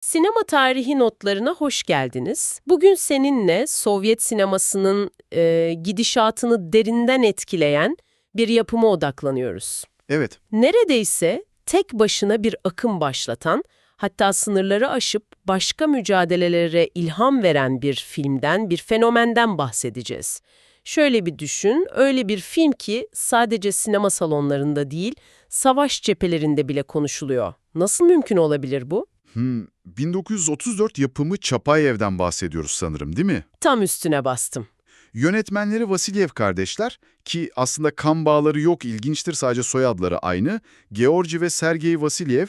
Sinema tarihi notlarına hoş geldiniz. Bugün seninle Sovyet sinemasının e, gidişatını derinden etkileyen bir yapıma odaklanıyoruz. Evet, Neredeyse tek başına bir akım başlatan, hatta sınırları aşıp başka mücadelelere ilham veren bir filmden, bir fenomenden bahsedeceğiz. Şöyle bir düşün, öyle bir film ki sadece sinema salonlarında değil, savaş cephelerinde bile konuşuluyor. Nasıl mümkün olabilir bu? Hmm, 1934 yapımı Çapayev'den bahsediyoruz sanırım değil mi? Tam üstüne bastım. Yönetmenleri Vasilyev kardeşler ki aslında kan bağları yok ilginçtir sadece soyadları aynı. Georgi ve Sergey Vasilyev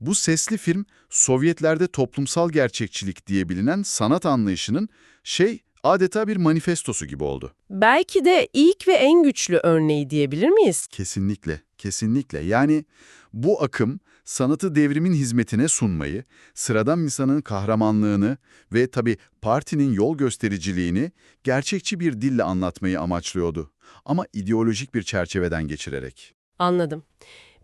bu sesli film Sovyetlerde toplumsal gerçekçilik diye bilinen sanat anlayışının şey adeta bir manifestosu gibi oldu. Belki de ilk ve en güçlü örneği diyebilir miyiz? Kesinlikle, kesinlikle. Yani bu akım sanatı devrimin hizmetine sunmayı, sıradan insanın kahramanlığını ve tabii partinin yol göstericiliğini gerçekçi bir dille anlatmayı amaçlıyordu. Ama ideolojik bir çerçeveden geçirerek. Anladım.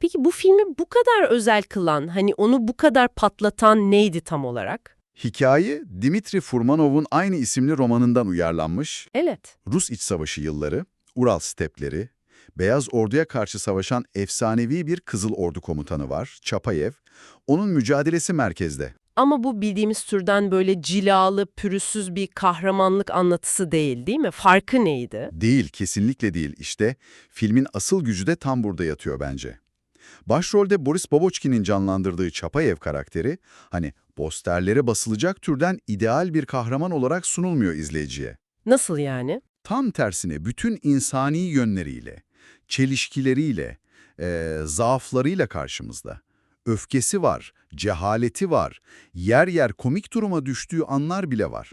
Peki bu filmi bu kadar özel kılan, hani onu bu kadar patlatan neydi tam olarak? Hikaye, Dimitri Furmanov'un aynı isimli romanından uyarlanmış. Evet. Rus İç Savaşı yılları, Ural stepleri, Beyaz Ordu'ya karşı savaşan efsanevi bir Kızıl Ordu komutanı var, Çapayev. Onun mücadelesi merkezde. Ama bu bildiğimiz türden böyle cilalı, pürüzsüz bir kahramanlık anlatısı değil değil mi? Farkı neydi? Değil, kesinlikle değil. İşte filmin asıl gücü de tam burada yatıyor bence. Başrolde Boris Baboçkin'in canlandırdığı Çapayev karakteri, hani posterlere basılacak türden ideal bir kahraman olarak sunulmuyor izleyiciye. Nasıl yani? Tam tersine bütün insani yönleriyle, çelişkileriyle, eee, zaaflarıyla karşımızda. Öfkesi var, cehaleti var, yer yer komik duruma düştüğü anlar bile var.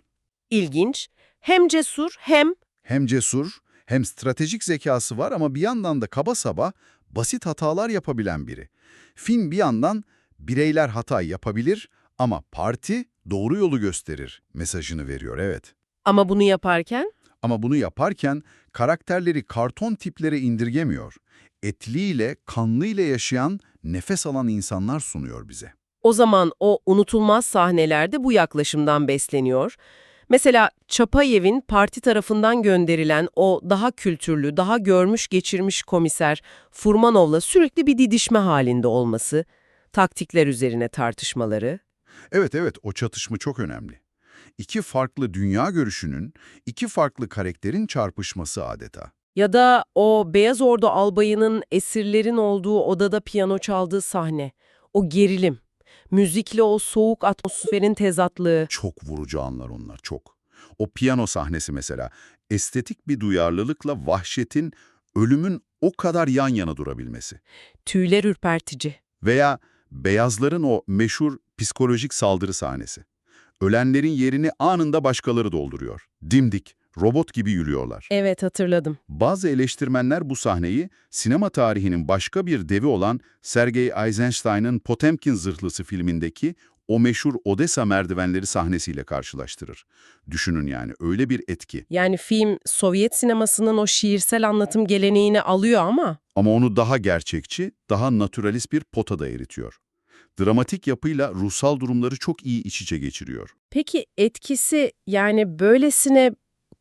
İlginç. Hem cesur hem Hem cesur, hem stratejik zekası var ama bir yandan da kaba saba, basit hatalar yapabilen biri. Film bir yandan bireyler hata yapabilir ama parti doğru yolu gösterir mesajını veriyor evet. ama bunu yaparken Ama bunu yaparken karakterleri karton tiplere indirgemiyor. Etliyle, kanlıyla yaşayan, nefes alan insanlar sunuyor bize. o zaman o unutulmaz sahnelerde bu yaklaşımdan besleniyor. Mesela Çapayev'in parti tarafından gönderilen o daha kültürlü, daha görmüş geçirmiş komiser Furmanov'la sürekli bir didişme halinde olması, taktikler üzerine tartışmaları. Evet evet o çatışma çok önemli. İki farklı dünya görüşünün, iki farklı karakterin çarpışması adeta. Ya da o Beyaz Ordu albayının esirlerin olduğu odada piyano çaldığı sahne, o gerilim, müzikle o soğuk atmosferin tezatlığı. Çok vurucu anlar onlar, çok. O piyano sahnesi mesela, estetik bir duyarlılıkla vahşetin, ölümün o kadar yan yana durabilmesi. Tüyler ürpertici. Veya beyazların o meşhur psikolojik saldırı sahnesi. Ölenlerin yerini anında başkaları dolduruyor. Dimdik, robot gibi yürüyorlar. Evet hatırladım. Bazı eleştirmenler bu sahneyi sinema tarihinin başka bir devi olan Sergei Eisenstein'ın Potemkin Zırhlısı filmindeki o meşhur Odessa merdivenleri sahnesiyle karşılaştırır. Düşünün yani öyle bir etki. Yani film Sovyet sinemasının o şiirsel anlatım geleneğini alıyor ama Ama onu daha gerçekçi, daha naturalist bir potada eritiyor. Dramatik yapıyla ruhsal durumları çok iyi iç içe geçiriyor. Peki etkisi yani böylesine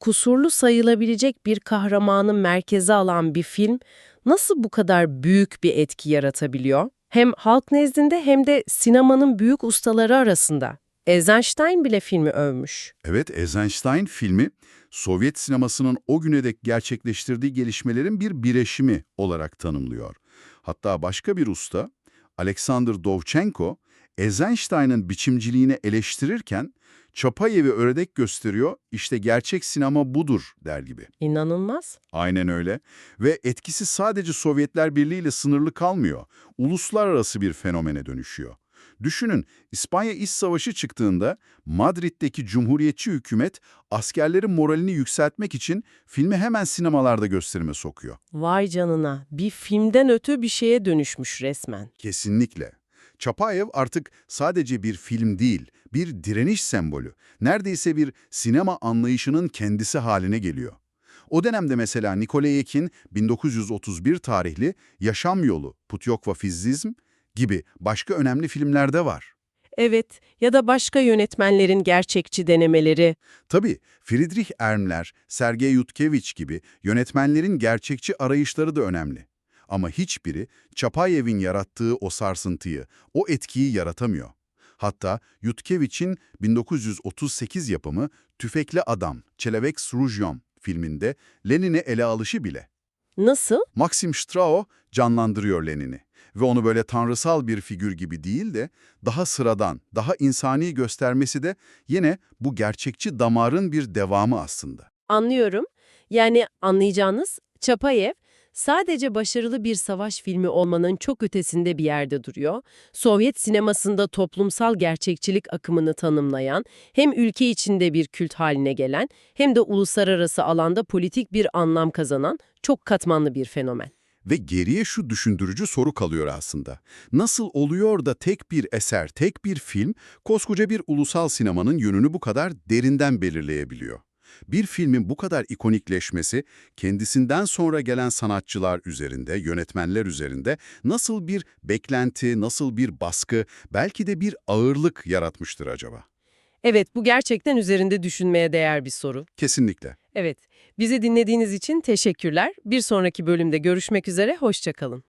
kusurlu sayılabilecek bir kahramanı merkeze alan bir film nasıl bu kadar büyük bir etki yaratabiliyor? Hem halk nezdinde hem de sinemanın büyük ustaları arasında. Eisenstein bile filmi övmüş. Evet, Eisenstein filmi, Sovyet sinemasının o güne dek gerçekleştirdiği gelişmelerin bir bireşimi olarak tanımlıyor. Hatta başka bir usta, Alexander Dovchenko, Eisenstein'ın biçimciliğini eleştirirken Çapayev'i örnek gösteriyor, işte gerçek sinema budur der gibi. İnanılmaz. Aynen öyle. Ve etkisi sadece Sovyetler Birliği ile sınırlı kalmıyor. Uluslararası bir fenomene dönüşüyor. Düşünün, İspanya İç Savaşı çıktığında Madrid'deki Cumhuriyetçi hükümet askerlerin moralini yükseltmek için filmi hemen sinemalarda gösterime sokuyor. Vay canına. Bir filmden öte bir şeye dönüşmüş resmen. Kesinlikle. Çapayev artık sadece bir film değil, bir direniş sembolü. Neredeyse bir sinema anlayışının kendisi haline geliyor. O dönemde mesela Nikolay Ekin 1931 tarihli Yaşam Yolu, Putyokva Fizzizm gibi başka önemli filmlerde var. Evet, ya da başka yönetmenlerin gerçekçi denemeleri. Tabii Friedrich Ermler, Sergei Yutkevich gibi yönetmenlerin gerçekçi arayışları da önemli. Ama hiçbiri Çapayev'in yarattığı o sarsıntıyı, o etkiyi yaratamıyor. Hatta Yutkevich'in 1938 yapımı Tüfekli Adam, Çelevek Srujyom filminde Lenin'i ele alışı bile. Nasıl? Maxim Strauss canlandırıyor Lenin'i ve onu böyle tanrısal bir figür gibi değil de daha sıradan, daha insani göstermesi de yine bu gerçekçi damarın bir devamı aslında. Anlıyorum. Yani anlayacağınız Çapayev sadece başarılı bir savaş filmi olmanın çok ötesinde bir yerde duruyor. Sovyet sinemasında toplumsal gerçekçilik akımını tanımlayan, hem ülke içinde bir kült haline gelen hem de uluslararası alanda politik bir anlam kazanan çok katmanlı bir fenomen. Ve geriye şu düşündürücü soru kalıyor aslında. Nasıl oluyor da tek bir eser, tek bir film koskoca bir ulusal sinemanın yönünü bu kadar derinden belirleyebiliyor? Bir filmin bu kadar ikonikleşmesi, kendisinden sonra gelen sanatçılar üzerinde, yönetmenler üzerinde nasıl bir beklenti, nasıl bir baskı, belki de bir ağırlık yaratmıştır acaba? Evet, bu gerçekten üzerinde düşünmeye değer bir soru. Kesinlikle. Evet, bizi dinlediğiniz için teşekkürler. Bir sonraki bölümde görüşmek üzere, hoşçakalın.